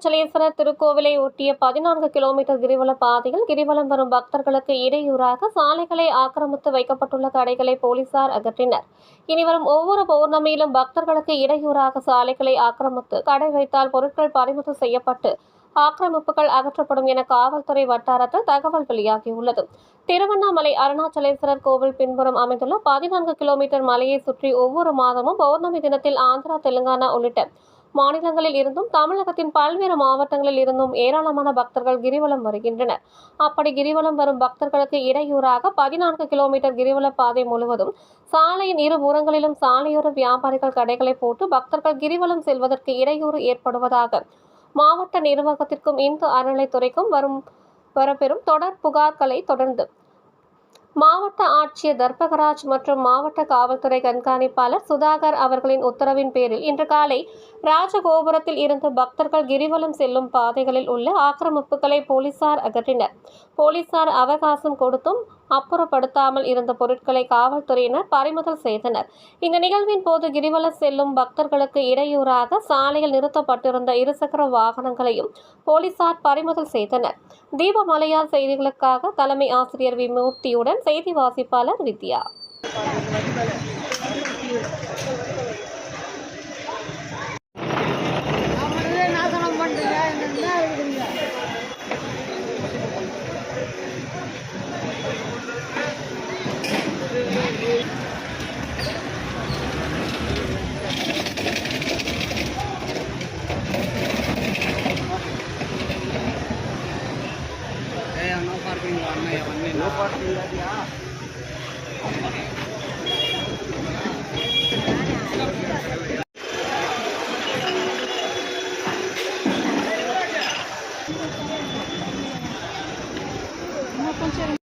அருணாச்சலேஸ்வரர் திருக்கோவிலை ஒட்டிய பதினான்கு கிலோமீட்டர் கிரிவல பாதையில் கிரிவலம் வரும் பக்தர்களுக்கு இடையூறாக சாலைகளை ஆக்கிரமித்து வைக்கப்பட்டுள்ள கடைகளை போலீசார் அகற்றினர். இனிவரும் ஒவ்வொரு பௌர்ணமியிலும் பக்தர்களுக்கு இடையூறாக சாலைகளை ஆக்கிரமித்து கடை வைத்தால் பொருட்கள் பறிமுதல் செய்யப்பட்டு ஆக்கிரமிப்புகள் அகற்றப்படும் என காவல்துறை வட்டாரத்தில் தகவல் வெளியாகியுள்ளது. திருவண்ணாமலை அருணாச்சலேஸ்வரர் கோவில் பின்புறம் அமைந்துள்ள பதினான்கு கிலோமீட்டர் மலையை சுற்றி ஒவ்வொரு மாதமும் பௌர்ணமி தினத்தில் ஆந்திரா தெலுங்கானா உள்ளிட்ட மாநிலங்களில் இருந்தும் தமிழகத்தின் பல்வேறு மாவட்டங்களில் இருந்தும் ஏராளமான பக்தர்கள் கிரிவலம் வருகின்றனர். அப்படி கிரிவலம் வரும் பக்தர்களுக்கு இடையூறாக பதினான்கு கிலோமீட்டர் கிரிவல பாதை முழுவதும் சாலையின் இரு புறங்களிலும் சாலையோர வியாபாரிகள் கடைகளை போட்டு பக்தர்கள் கிரிவலம் செல்வதற்கு இடையூறு ஏற்படுவதாக மாவட்ட நிர்வாகத்திற்கும் இந்து அறநிலைத்துறைக்கும் வரும் வரப்பெறும் தொடர் புகார்களை தொடர்ந்து மாவட்ட ஆட்சியர் தர்பகராஜ் மற்றும் மாவட்ட காவல்துறை கண்காணிப்பாளர் சுதாகர் அவர்களின் உத்தரவின் பேரில் இன்று காலை ராஜகோபுரத்தில் இருந்து பக்தர்கள் கிரிவலம் செல்லும் பாதைகளில் உள்ள ஆக்கிரமிப்புகளை போலீசார் அகற்றினர். போலீசார் அவகாசம் கொடுத்தும் அப்புறப்படுத்தாமல் இருந்த பொருட்களை காவல்துறையினர் பறிமுதல் செய்தனர். இந்த நிகழ்வின் போது கிரிவலம் செல்லும் பக்தர்களுக்கு இடையூறாக சாலையில் நிறுத்தப்பட்டிருந்த இருசக்கர வாகனங்களையும் போலீசார் பறிமுதல் செய்தனர். தீபமலையார் செய்திகளுக்காக தலைமை ஆசிரியர் விமூர்த்தியுடன் செய்தி வாசிப்பாளர் வித்யா. కొంచెం